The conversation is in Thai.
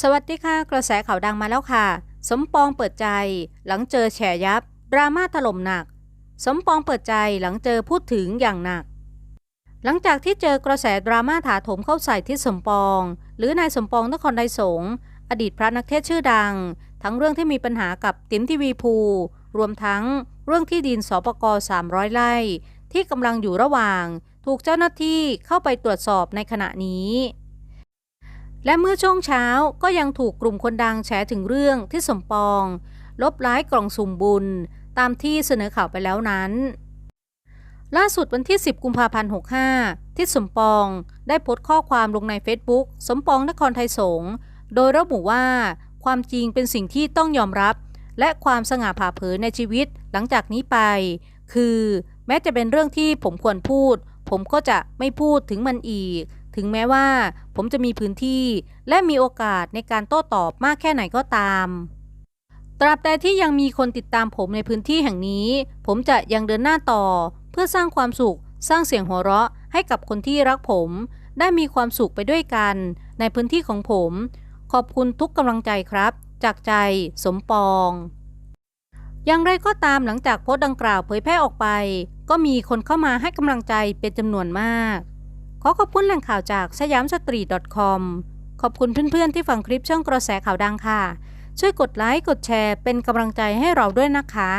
สวัสดีค่ะ กระแสข่าวดังมาแล้วค่ะ สมปองเปิดใจ หลังเจอแฉยับ ดราม่าถล่มหนัก สมปองเปิดใจหลังเจอพูดถึงอย่างหนัก หลังจากที่เจอกระแสดราม่าถาโถมเข้าใส่ที่สมปอง หรือนายสมปองนครไดสงอดีตพระนักเทศชื่อดัง ทั้งเรื่องที่มีปัญหากับติ๋มทีวีภู รวมทั้งเรื่องที่ดินสปก300ไร่ที่กำลังอยู่ระหว่าง ถูกเจ้าหน้าที่เข้าไปตรวจสอบในขณะนี้ และเมื่อช่วงเช้าก็ยังถูกกลุ่มคนดังแฉถึงเรื่องที่สมปอง ลบล้ายกล่องสุ่มบุญ ตามที่เสนอข่าวไปแล้วนั้น ล่าสุดวันที่ 10 กุมภาพันธ์ 65ที่สมปองได้โพสต์ข้อความลงใน Facebook สมปองนครไทยสงฆ์โดยระบุว่า ความจริงเป็นสิ่งที่ต้องยอมรับ และความสง่าผ่าเผยในชีวิตหลังจากนี้ไป คือ แม้จะเป็นเรื่องที่ผมควรพูด ผมก็จะไม่พูดถึงมันอีก ถึงแม้ว่าผมจะมีพื้นที่และมีโอกาสในการโต้ตอบมากแค่ไหนก็ตาม ตราบใดที่ยังมีคนติดตามผมในพื้นที่แห่งนี้ ผมจะยังเดินหน้าต่อ เพื่อสร้างความสุข สร้างเสียงหัวเราะ ให้กับคนที่รักผม ได้มีความสุขไปด้วยกัน ในพื้นที่ของผม ขอบคุณทุกกำลังใจครับ จากใจ สมปอง อย่างไรก็ตามหลังจากโพสต์ดังกล่าวเผยแพร่ออกไป ก็มีคนเข้ามาให้กำลังใจเป็นจำนวนมาก ขอขอบคุณแหล่งข่าวจากสยามสตรี .com ขอบคุณเพื่อนๆที่ฟังคลิปช่องกระแสข่าวดังค่ะ ช่วยกดไลค์กดแชร์เป็นกำลังใจให้เราด้วยนะคะ